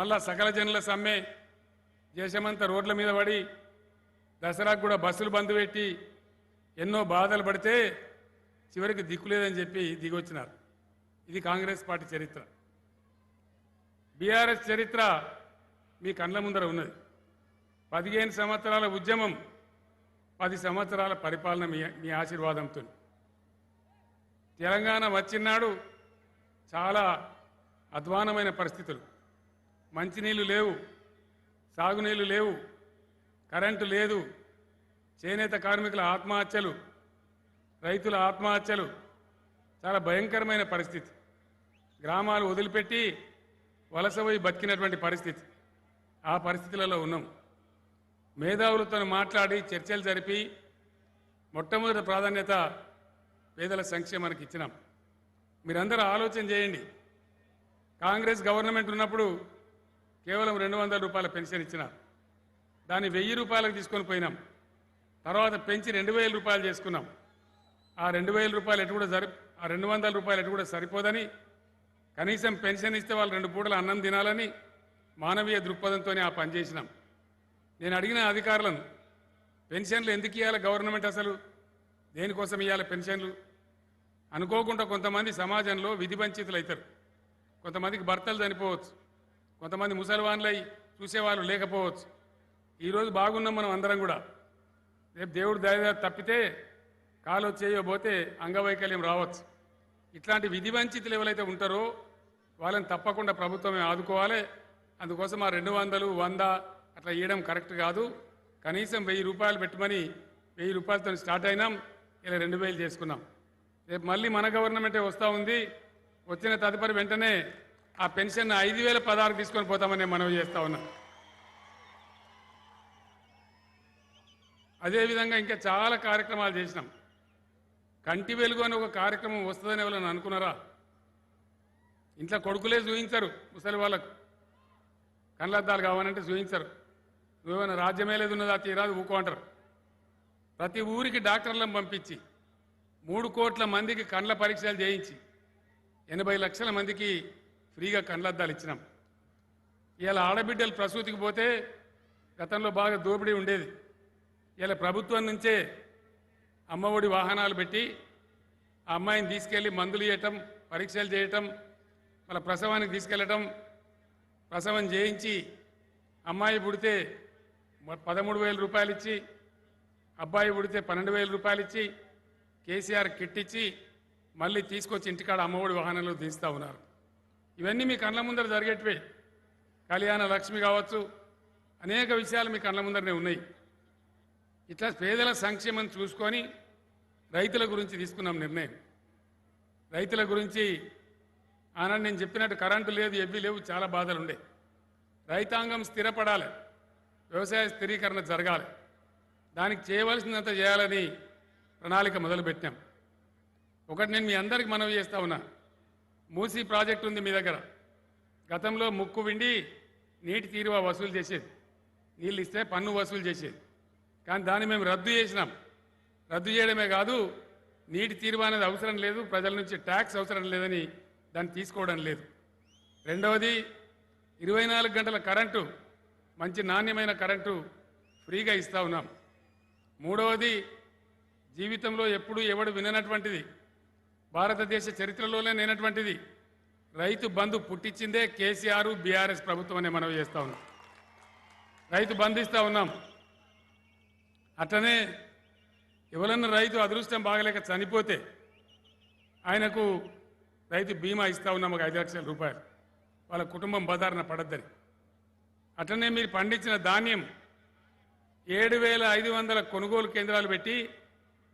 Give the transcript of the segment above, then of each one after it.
మళ్ళా సకల జనుల సమ్మె దేశమంతా రోడ్ల మీద పడి దసరాకు కూడా బస్సులు బంద్ పెట్టి ఎన్నో బాధలు పడితే చివరికి దిక్కులేదని చెప్పి దిగొచ్చినారు. ఇది కాంగ్రెస్ పార్టీ చరిత్ర. బీఆర్ఎస్ చరిత్ర మీ కండ్ల ముందర ఉన్నది. పదిహేను సంవత్సరాల ఉద్యమం పది సంవత్సరాల పరిపాలన మీ మీ ఆశీర్వాదంతో. తెలంగాణ వచ్చినాడు చాలా అధ్వానమైన పరిస్థితులు. మంచినీళ్ళు లేవు సాగునీళ్ళు లేవు కరెంటు లేదు చేనేత కార్మికుల ఆత్మహత్యలు రైతుల ఆత్మహత్యలు. చాలా భయంకరమైన పరిస్థితి. గ్రామాలు వదిలిపెట్టి వలస పోయి బతికినటువంటి పరిస్థితి. ఆ పరిస్థితులలో ఉన్నాం. మేధావులతో మాట్లాడి చర్చలు జరిపి మొట్టమొదటి ప్రాధాన్యత పేదల సంక్షేమానికి ఇచ్చినాం. మీరందరూ ఆలోచన చేయండి. కాంగ్రెస్ గవర్నమెంట్ ఉన్నప్పుడు కేవలం రెండు వందల రూపాయల పెన్షన్ ఇచ్చినారు దాన్ని వెయ్యి రూపాయలకు తీసుకొని పోయినాం. తర్వాత పెంచి రెండు వేల రూపాయలు చేసుకున్నాం. ఆ రెండు వేల రూపాయలు ఎటు కూడా సరి ఆ రెండు వందల రూపాయలు ఎటు కూడా సరిపోదని కనీసం పెన్షన్ ఇస్తే వాళ్ళు రెండు పూటలు అన్నం తినాలని మానవీయ దృక్పథంతోనే ఆ పని చేసినాం. నేను అడిగిన అధికారులను పెన్షన్లు ఎందుకు ఇవ్వాలి గవర్నమెంట్ అసలు? దేనికోసం ఇవ్వాలి పెన్షన్లు? అనుకోకుండా కొంతమంది సమాజంలో విధి వంచితులు అవుతారు కొంతమందికి భర్తలు చనిపోవచ్చు. కొంతమంది ముసలివాన్లై చూసేవాళ్ళు లేకపోవచ్చు. ఈరోజు బాగున్నాం మనం అందరం కూడా. రేపు దేవుడు దయ తప్పితే కాలు చేయబోతే అంగవైకల్యం రావచ్చు. ఇట్లాంటి విధి వంచితులు ఎవరైతే ఉంటారో వాళ్ళని తప్పకుండా ప్రభుత్వమే ఆదుకోవాలి. అందుకోసం ఆ రెండు వందలు వంద అట్లా ఇవ్వడం కరెక్ట్ కాదు. కనీసం వెయ్యి రూపాయలు పెట్టమని వెయ్యి రూపాయలతో స్టార్ట్ అయినాం. ఇలా రెండు వేలు చేసుకున్నాం. రేపు మళ్ళీ మన గవర్నమెంటే వస్తూ ఉంది. వచ్చిన తదుపరి వెంటనే ఆ పెన్షన్ ఐదు వేల పదహారు తీసుకొని పోతామని మనవి చేస్తా ఉన్నా. అదేవిధంగా ఇంకా చాలా కార్యక్రమాలు చేసినాం. కంటి వెలుగు అని ఒక కార్యక్రమం వస్తుందని ఎవరైనా అనుకున్నారా? ఇంట్లో కొడుకులే చూయించరు ముసలి వాళ్ళకు. కళ్ళద్దాలు కావాలంటే చూయించరు. నువ్వేమైనా రాజ్యమే లేదు ఉన్నదా తీరాదు ఊకో అంటారు. ప్రతి ఊరికి డాక్టర్లను పంపించి మూడు కోట్ల మందికి కండ్ల పరీక్షలు చేయించి ఎనభై లక్షల మందికి ఫ్రీగా కండ్లద్దాలు ఇచ్చినాం. ఇలా ఆడబిడ్డలు ప్రసూతికి పోతే గతంలో బాగా దోపిడీ ఉండేది. ఇలా ప్రభుత్వం నుంచే అమ్మఒడి వాహనాలు పెట్టి ఆ అమ్మాయిని తీసుకెళ్ళి మందులు ఇవ్వటం పరీక్షలు చేయటం వాళ్ళ ప్రసవానికి తీసుకెళ్ళటం ప్రసవం చేయించి అమ్మాయి పుడితే పదమూడు వేల రూపాయలు ఇచ్చి అబ్బాయి పుడితే పన్నెండు వేల రూపాయలు ఇచ్చి కేసీఆర్ కిట్ ఇచ్చి మళ్ళీ తీసుకొచ్చి ఇంటికాడ అమ్మఒడి వాహనంలో తీస్తూ ఉన్నారు. ఇవన్నీ మీ కళ్ళ ముందర జరిగేటివే. కళ్యాణ లక్ష్మి కావచ్చు అనేక విషయాలు మీ కళ్ళ ముందరనే ఉన్నాయి. ఇట్లా పేదల సంక్షేమం చూసుకొని రైతుల గురించి తీసుకున్నాం నిర్ణయం. రైతుల గురించి ఆనాడు నేను చెప్పినట్టు కరెంటు లేదు ఎవ్వి లేవు చాలా బాధలు ఉండే రైతాంగం స్థిరపడాలి వ్యవసాయ స్థిరీకరణ జరగాలి. దానికి చేయవలసినంత చేయాలని ప్రణాళిక మొదలుపెట్టాం. ఒకటి నేను మీ అందరికి మనవి చేస్తా ఉన్నా. మూసీ ప్రాజెక్టు ఉంది మీ దగ్గర. గతంలో ముక్కు విండి నీటి తీరువ వసూలు చేసేది. నీళ్ళు ఇస్తే పన్ను వసూలు చేసేది. కానీ దాన్ని మేము రద్దు చేసినాం. రద్దు చేయడమే కాదు నీటి తీరువ అనేది అవసరం లేదు ప్రజల నుంచి ట్యాక్స్ అవసరం లేదని దాన్ని తీసుకోవడం లేదు. రెండవది ఇరవై నాలుగు గంటల కరెంటు మంచి నాణ్యమైన కరెంటు ఫ్రీగా ఇస్తా ఉన్నాం. మూడవది జీవితంలో ఎప్పుడూ ఎవడు విననటువంటిది. భారతదేశ చరిత్రలోనే లేనటువంటిది రైతు బంధు పుట్టించిందే కేసీఆర్ బీఆర్ఎస్ ప్రభుత్వం అనే మనవి చేస్తా ఉన్నాం. రైతు బంధు ఇస్తా ఉన్నాం. అట్లనే ఎవరన్నా రైతు అదృష్టం బాగలేక చనిపోతే ఆయనకు రైతు బీమా ఇస్తా ఉన్నాం ఒక ఐదు లక్షల రూపాయలు. వాళ్ళ కుటుంబం బదారణ పడద్దని. అట్లనే మీరు పండించిన ధాన్యం ఏడు వేల ఐదు వందల కొనుగోలు కేంద్రాలు పెట్టి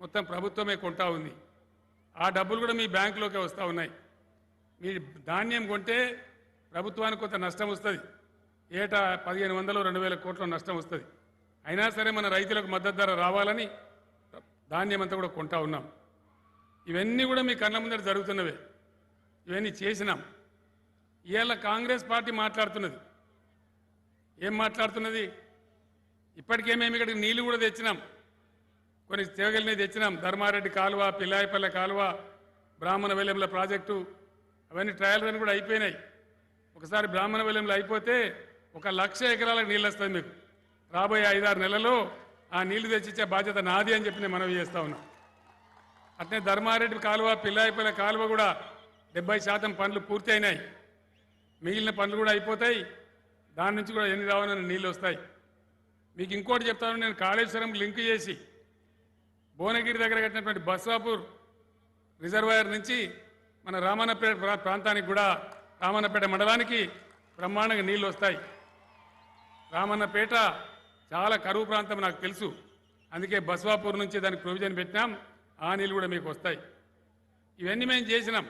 మొత్తం ప్రభుత్వమే కొంటా ఉంది. ఆ డబ్బులు కూడా మీ బ్యాంకులోకి వస్తూ ఉన్నాయి. మీ ధాన్యం కొంటే ప్రభుత్వానికి కొంత నష్టం వస్తుంది. ఏటా పదిహేను వందలు రెండు వేల కోట్ల నష్టం వస్తుంది. అయినా సరే మన రైతులకు మద్దతు ధర రావాలని ధాన్యం అంతా కూడా కొంటా ఉన్నాం. ఇవన్నీ కూడా మీ కళ్ళ ముందర జరుగుతున్నవే. ఇవన్నీ చేసినాం. ఇవాళ కాంగ్రెస్ పార్టీ మాట్లాడుతున్నది. ఏం మాట్లాడుతున్నది? ఇప్పటికే మేము ఇక్కడికి నీళ్ళు కూడా తెచ్చినాం. కొన్ని తేగలిని తెచ్చినాం. ధర్మారెడ్డి కాలువ పిల్లాయిపల్లె కాలువ బ్రాహ్మణ వెల్లెంల ప్రాజెక్టు అవన్నీ ట్రయల్ రన్ కూడా అయిపోయినాయి. ఒకసారి బ్రాహ్మణ వెల్లంలో అయిపోతే ఒక లక్ష ఎకరాలకు నీళ్ళు వస్తుంది మీకు. రాబోయే ఐదారు నెలల్లో ఆ నీళ్ళు తెచ్చిచ్చే బాధ్యత నాది అని చెప్పి నేను మనవి చేస్తా ఉన్నా. అట్నే ధర్మారెడ్డి కాలువ పిల్లాయిపల్లె కాలువ కూడా డెబ్బై శాతం పనులు పూర్తి అయినాయి. మిగిలిన పనులు కూడా అయిపోతాయి. దాని నుంచి కూడా ఎన్ని రావాలని నీళ్ళు వస్తాయి. మీకు ఇంకోటి చెప్తాను నేను కాళేశ్వరం లింక్ చేసి భువనగిరి దగ్గర కట్టినటువంటి బస్వాపూర్ రిజర్వాయర్ నుంచి మన రామన్నపేట ప్రా- ప్రాంతానికి కూడా రామన్నపేట మండలానికి బ్రహ్మాండంగా నీళ్ళు వస్తాయి. రామన్నపేట చాలా కరువు ప్రాంతం నాకు తెలుసు. అందుకే బస్వాపూర్ నుంచి దానికి ప్రొవిజన్ పెట్టినాం. ఆ నీళ్ళు కూడా మీకు వస్తాయి. ఇవన్నీ మేము చేసినాం.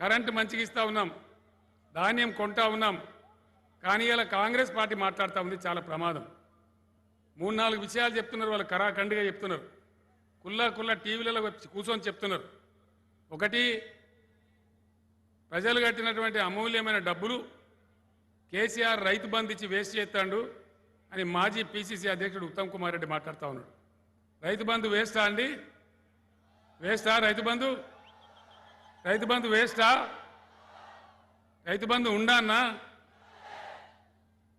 కరెంటు మంచిగా ఇస్తూ ఉన్నాం. ధాన్యం కొంటా ఉన్నాం. కానీ ఇలా కాంగ్రెస్ పార్టీ మాట్లాడుతూ ఉంది. చాలా ప్రమాదం. మూడు నాలుగు విషయాలు చెప్తున్నారు. వాళ్ళు కరాఖండిగా చెప్తున్నారు. కుల్లా కుల్లా టీవీలలో కూర్చొని చెప్తున్నారు. ఒకటి ప్రజలు కట్టినటువంటి అమూల్యమైన డబ్బులు కేసీఆర్ రైతు బంధు ఇచ్చి వేస్ట్ చేస్తాడు అని మాజీ పీసీసీ అధ్యక్షుడు ఉత్తమ్ కుమార్ రెడ్డి మాట్లాడుతూ ఉన్నాడు. రైతు బంధు వేస్టా అండి? వేస్టా రైతు బంధు? రైతు బంధు వేస్టా? రైతు బంధు ఉండన్నా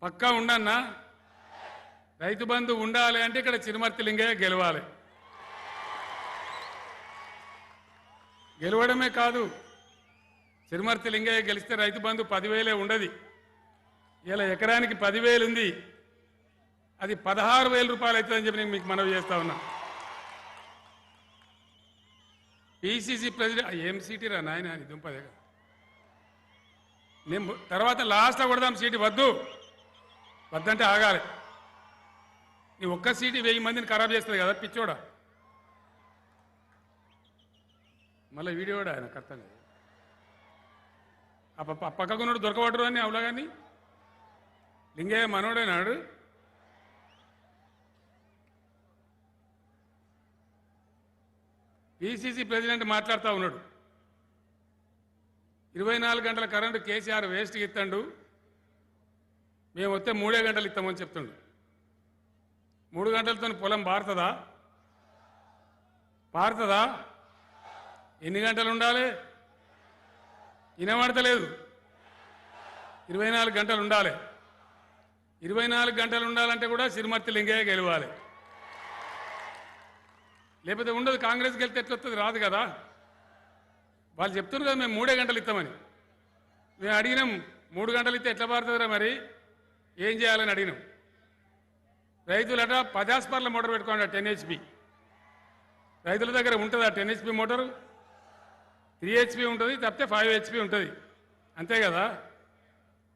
పక్కా ఉండన్నా రైతు బంధు ఉండాలి అంటే ఇక్కడ చిరుమర్తి లింగయ్య గెలవాలి. గెలవడమే కాదు చిరుమర్తి లింగయ్య గెలిస్తే రైతు బంధు పదివేలే ఉండదు. ఇలా ఎకరానికి పదివేలు ఉంది అది పదహారు వేల రూపాయలు అవుతుందని చెప్పి నేను మీకు మనవి చేస్తా ఉన్నా. పిసిసి ప్రెసిడెంట్ ఏం సీటీ రా నాయన అని దుంపదే కదా. నేను తర్వాత లాస్ట్లో కొడదాం సీటు వద్దు. వద్దంటే ఆగాలి. నీ ఒక్క సీటు వెయ్యి మందిని ఖరాబ్ చేస్తుంది కదా పిచ్చోడా? మళ్ళీ వీడియో కూడా ఆయన కర్తం లేదు ఆ పక్క ఆ పక్కకున్నాడు దొరకబడరు అని అవులా కానీ లింగయ్య మనోడేనాడు పిసిసి ప్రెసిడెంట్ మాట్లాడుతూ ఉన్నాడు. ఇరవై నాలుగు గంటల కరెంటు కేసీఆర్ వేస్ట్కి ఇస్తాడు మేము వస్తే మూడే గంటలు ఇస్తామని చెప్తుండు. మూడు గంటలతో పొలం పారుతుందా? పారుతుందా? ఎన్ని గంటలు ఉండాలి వినబడతలేదు. ఇరవై నాలుగు గంటలు ఉండాలి ఇరవై నాలుగు గంటలు ఉండాలంటే కూడా సిరిమర్తి లింగయ్య గెలవాలి. లేకపోతే ఉండదు కాంగ్రెస్ గెలితే ఎట్లొస్తుంది రాదు కదా. వాళ్ళు చెప్తున్నారు కదా మేము మూడే గంటలు ఇస్తామని. మేము అడిగినాం మూడు గంటలు ఇస్తే ఎట్లా పారుతుందిరా మరి? ఏం చేయాలని అడిగినాం. రైతులట పదాస్పర్ల మోటార్ పెట్టుకోండి టెన్ హెచ్పి రైతుల దగ్గర ఉంటుందా ten HP motor. Three HP ఉంటుంది తప్పితే ఫైవ్ హెచ్పి ఉంటుంది. అంతే కదా?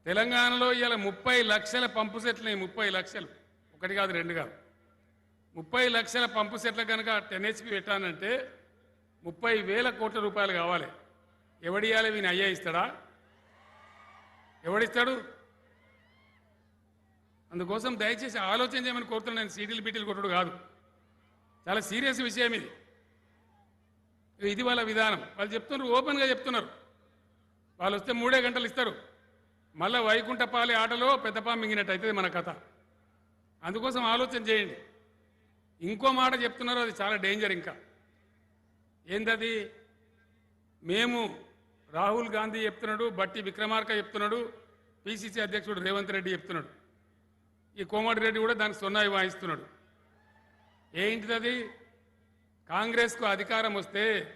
తెలంగాణలో ఇవాళ ముప్పై లక్షల పంపు సెట్లు ముప్పై లక్షలు. ఒకటి కాదు రెండు కాదు. ముప్పై లక్షల పంపు సెట్ల కనుక టెన్ హెచ్పి పెట్టానంటే ముప్పై వేల కోట్ల రూపాయలు కావాలి. ఎవడియాలి వీని అయ్యా ఇస్తాడా? ఎవడిస్తాడు? అందుకోసం దయచేసి ఆలోచన చేయమని కోరుతున్నాను నేను సీటీలు బీటీలు కొట్టుడు కాదు. చాలా సీరియస్ విషయం ఇది. ఇది వాళ్ళ విధానం. వాళ్ళు చెప్తున్నారు ఓపెన్గా చెప్తున్నారు. వాళ్ళు వస్తే మూడే గంటలు ఇస్తారు. మళ్ళీ వైకుంఠపాలి ఆటలో పెద్దపా మింగినట్టు అవుతుంది మన కథ. అందుకోసం ఆలోచన చేయండి. ఇంకో మాట చెప్తున్నారు అది చాలా డేంజర్ ఇంకా. ఏందది? మేము రాహుల్ గాంధీ చెప్తున్నాడు బట్టి విక్రమార్క చెప్తున్నాడు పిసిసి అధ్యక్షుడు రేవంత్ రెడ్డి చెప్తున్నాడు. ఈ కోమటిరెడ్డి కూడా దానికి సున్నాయి వాయిస్తున్నాడు. ఏంటిది కాంగ్రెస్కు అధికారం వస్తే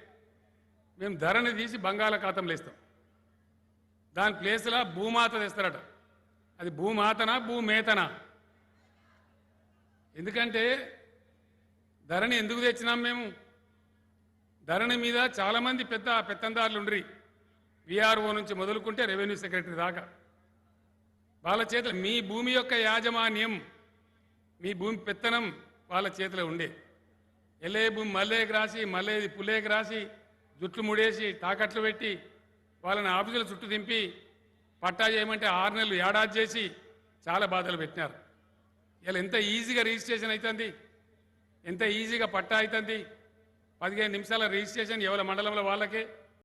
మేము ధరని తీసి బంగాళాఖాతంలో ఇస్తాం. దాని ప్లేస్లో భూమాత తెస్తారట. అది భూమాతనా భూమేతనా? ఎందుకంటే ధరని ఎందుకు తెచ్చినాం మేము? ధరణి మీద చాలామంది పెద్ద పెత్తందారులు ఉండ్రి. విఆర్ఓ నుంచి మొదలుకుంటే రెవెన్యూ సెక్రటరీ దాకా. వాళ్ళ చేతులు మీ భూమి యొక్క యాజమాన్యం మీ భూమి పెత్తనం వాళ్ళ చేతిలో ఉండే. ఎలేబు మల్లేకి రాసి మల్లేది పులేకి రాసి జుట్లు ముడేసి తాకట్లు పెట్టి వాళ్ళని ఆఫీసుల చుట్టూ దింపి పట్టా చేయమంటే ఆరు నెలలు ఏడాది చేసి చాలా బాధలు పెట్టినారు. ఇలా ఎంత ఈజీగా రిజిస్ట్రేషన్ అవుతుంది ఎంత ఈజీగా పట్టా అవుతుంది పదిహేను నిమిషాల రిజిస్ట్రేషన్ ఎవరి మండలంలో వాళ్ళకే